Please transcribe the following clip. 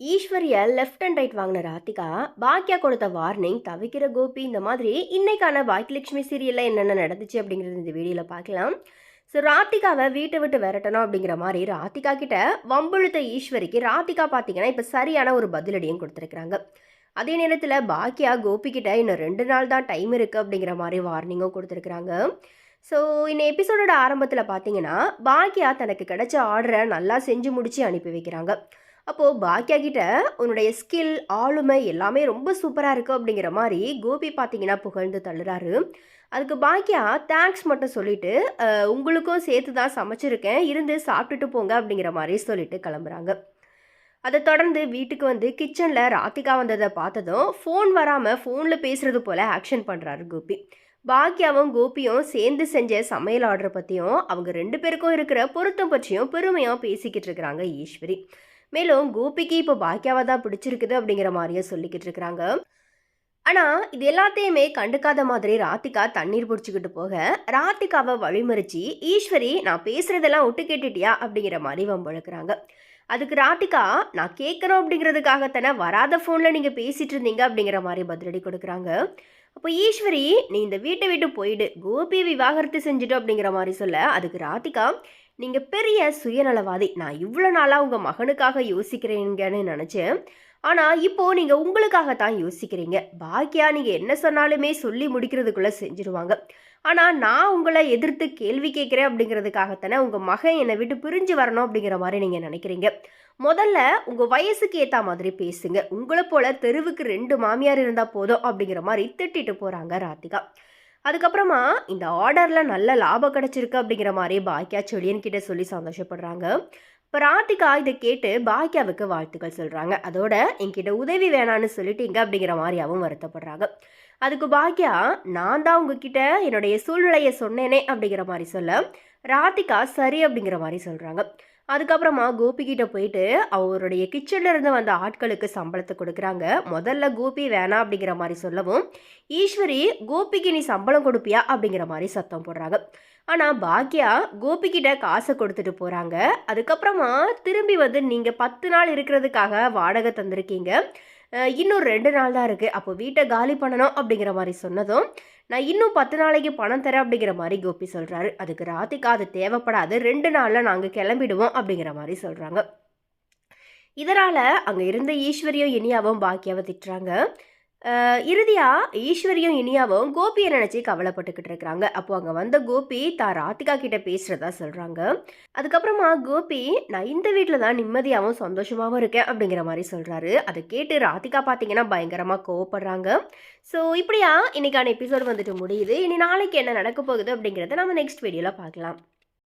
ஈஸ்வரியை left and right வாங்கின ராதிகா பாக்கியா கொடுத்த warning தவிக்கிற கோபி இந்த மாதிரி இன்னைக்கான பாக்கியலட்சுமி சீரியலில் என்னென்ன நடந்துச்சு அப்படிங்கிறது இந்த வீடியோவில் பார்க்கலாம். ஸோ ராதிகாவை வீட்டை விட்டு விரட்டணும் அப்படிங்கிற மாதிரி ராதிகா கிட்ட வம்புழுத்த ஈஸ்வரிக்கு ராதிகா பார்த்தீங்கன்னா இப்போ சரியான ஒரு பதிலடியும் கொடுத்துருக்குறாங்க. அதே நேரத்தில் பாக்கியா கோபி கிட்ட இன்னும் ரெண்டு நாள் தான் டைம் இருக்குது அப்படிங்கிற மாதிரி வார்னிங்கும் கொடுத்துருக்குறாங்க. ஸோ இந்த எபிசோடோட ஆரம்பத்தில் பார்த்தீங்கன்னா பாக்கியா தனக்கு கிடைச்ச ஆர்டரை நல்லா செஞ்சு முடிச்சு அனுப்பி வைக்கிறாங்க. அப்போது பாக்கியா கிட்ட உன்னுடைய ஸ்கில் ஆளுமை எல்லாமே ரொம்ப சூப்பராக இருக்குது அப்படிங்கிற மாதிரி கோபி பார்த்தீங்கன்னா புகழ்ந்து தள்ளுறாரு. அதுக்கு பாக்கியா தேங்க்ஸ் மட்டும் சொல்லிட்டு உங்களுக்கும் சேர்த்து தான் சமைச்சிருக்கேன். இருந்து சாப்பிட்டுட்டு போங்க அப்படிங்கிற மாதிரி சொல்லிட்டு கிளம்புறாங்க. அதை தொடர்ந்து வீட்டுக்கு வந்து கிச்சனில் ராத்திகா வந்ததை பார்த்ததும் ஃபோன் வராமல் ஃபோனில் பேசுகிறது போல் ஆக்ஷன் பண்ணுறாரு கோபி. பாக்கியாவும் கோபியும் சேர்ந்து செஞ்ச சமையல் ஆர்டர் பற்றியும் அவங்க ரெண்டு பேருக்கும் இருக்கிற பொருத்தம் பற்றியும் பெருமையாக பேசிக்கிட்டு இருக்கிறாங்க ஈஸ்வரி. மேலும் கோபிக்கு இப்போ பாக்கியாவை தான் பிடிச்சிருக்குது அப்படிங்கிற மாதிரியும் சொல்லிக்கிட்டு இருக்கிறாங்க. ஆனால் இது எல்லாத்தையுமே கண்டுக்காத மாதிரி ராத்திகா தண்ணீர் பிடிச்சிக்கிட்டு போக ராத்திகாவை வழிமறிச்சு ஈஸ்வரி நான் பேசுகிறதெல்லாம் ஒட்டு கேட்டுட்டியா? அப்படிங்கிற மாதிரி வம்பழுக்கிறாங்க அதுக்கு ராதிகா நான் கேட்குறோம் அப்படிங்கிறதுக்காகத்தானே வராத ஃபோனில் நீங்கள் பேசிகிட்டு இருந்தீங்க அப்படிங்கிற மாதிரி பதிலடி கொடுக்குறாங்க. அப்போ ஈஸ்வரி நீ இந்த வீட்டை விட்டு போயிடு. கோபி விவாகரத்து செஞ்சுட்டு அப்படிங்கிற மாதிரி சொல்ல அதுக்கு ராதிகா நீங்கள் பெரிய சுயநலவாதி. நான் இவ்வளோ நாளாக உங்கள் மகனுக்காக யோசிக்கிறீங்கன்னு நினச்சேன் ஆனால் இப்போது நீங்கள் உங்களுக்காகத்தான் யோசிக்கிறீங்க. பாக்கியா நீங்கள் என்ன சொன்னாலுமே சொல்லி முடிக்கிறதுக்குள்ளே செஞ்சுருவாங்க. ஆனால் நான் உங்களை எதிர்த்து கேள்வி கேட்குறேன் அப்படிங்கிறதுக்காகத்தானே உங்கள் மகன் என்னை விட்டு பிரிஞ்சு வரணும் அப்படிங்கிற மாதிரி நீங்கள் நினைக்கிறீங்க. முதல்ல உங்கள் வயசுக்கு ஏற்ற மாதிரி பேசுங்க. உங்களை போல் தெருவுக்கு ரெண்டு மாமியார் இருந்தால் போதும் அப்படிங்கிற மாதிரி திட்டிட்டு போகிறாங்க ராதிகா. அதுக்கப்புறமா இந்த ஆர்டரில் நல்ல லாபம் கிடச்சிருக்கு அப்படிங்கிற மாதிரி பாக்கியா செழியன் கிட்ட சொல்லி சந்தோஷப்படுறாங்க. ராதிகா இதை கேட்டு பாக்யாவுக்கு வாழ்த்துக்கள் சொல்கிறாங்க அதோட என்கிட்ட உதவி வேணான்னு சொல்லிட்டீங்க அப்படிங்கிற மாதிரியாவும் வருத்தப்படுறாங்க. அதுக்கு பாக்கியா நான் தான் உங்ககிட்ட என்னுடைய சூழ்நிலையை சொன்னேனே அப்படிங்கிற மாதிரி சொல்ல ராதிகா சரி அப்படிங்கிற மாதிரி சொல்கிறாங்க அதுக்கப்புறமா கோபி போயிட்டு அவருடைய கிச்சனில் இருந்து வந்த ஆட்களுக்கு சம்பளத்தை கொடுக்குறாங்க. முதல்ல கோபி வேணாம் அப்படிங்கிற மாதிரி சொல்லவும் ஈஸ்வரி கோபிக்கு நீ சம்பளம் கொடுப்பியா அப்படிங்கிற மாதிரி சத்தம் போடுறாங்க. ஆனால் பாக்யா கோபிக்கிட்ட காசை கொடுத்துட்டு போகிறாங்க அதுக்கப்புறமா திரும்பி வந்து நீங்கள் பத்து நாள் இருக்கிறதுக்காக வாடகை தந்திருக்கீங்க. இன்னும் ரெண்டு நாள் தான் இருக்குது அப்போ வீட்டை காலி பண்ணணும் அப்படிங்கிற மாதிரி சொன்னதும் நான் இன்னும் பத்து நாளைக்கு பணம் தரேன் அப்படிங்கிற மாதிரி கோபி சொல்கிறாரு அதுக்கு ராதிகா அது தேவைப்படாது. ரெண்டு நாளில் நாங்கள் கிளம்பிடுவோம் அப்படிங்கிற மாதிரி சொல்கிறாங்க இதனால் அங்கே இருந்த ஈஸ்வரியும் இனியாவும் பாக்கியாவை திட்டுறாங்க. இறுதியாக ஈஸ்வரியும் இனியாவும் கோபியை நினச்சி கவலைப்பட்டுக்கிட்டு இருக்கிறாங்க. அப்போ அங்கே வந்த கோபி தான் ராதிகா கிட்ட பேசுகிறதா சொல்கிறாங்க அதுக்கப்புறமா கோபி நான் இந்த வீட்டில் தான் நிம்மதியாகவும் சந்தோஷமாகவும் இருக்கேன் அப்படிங்கிற மாதிரி சொல்கிறாரு அதை கேட்டு ராதிகா பார்த்தீங்கன்னா பயங்கரமாக கோவப்படுறாங்க. ஸோ இப்படியா இன்றைக்கான எபிசோட் வந்துட்டு முடியுது. இனி நாளைக்கு என்ன நடக்க போகுது அப்படிங்கிறத நம்ம நெக்ஸ்ட் வீடியோவில் பார்க்கலாம்.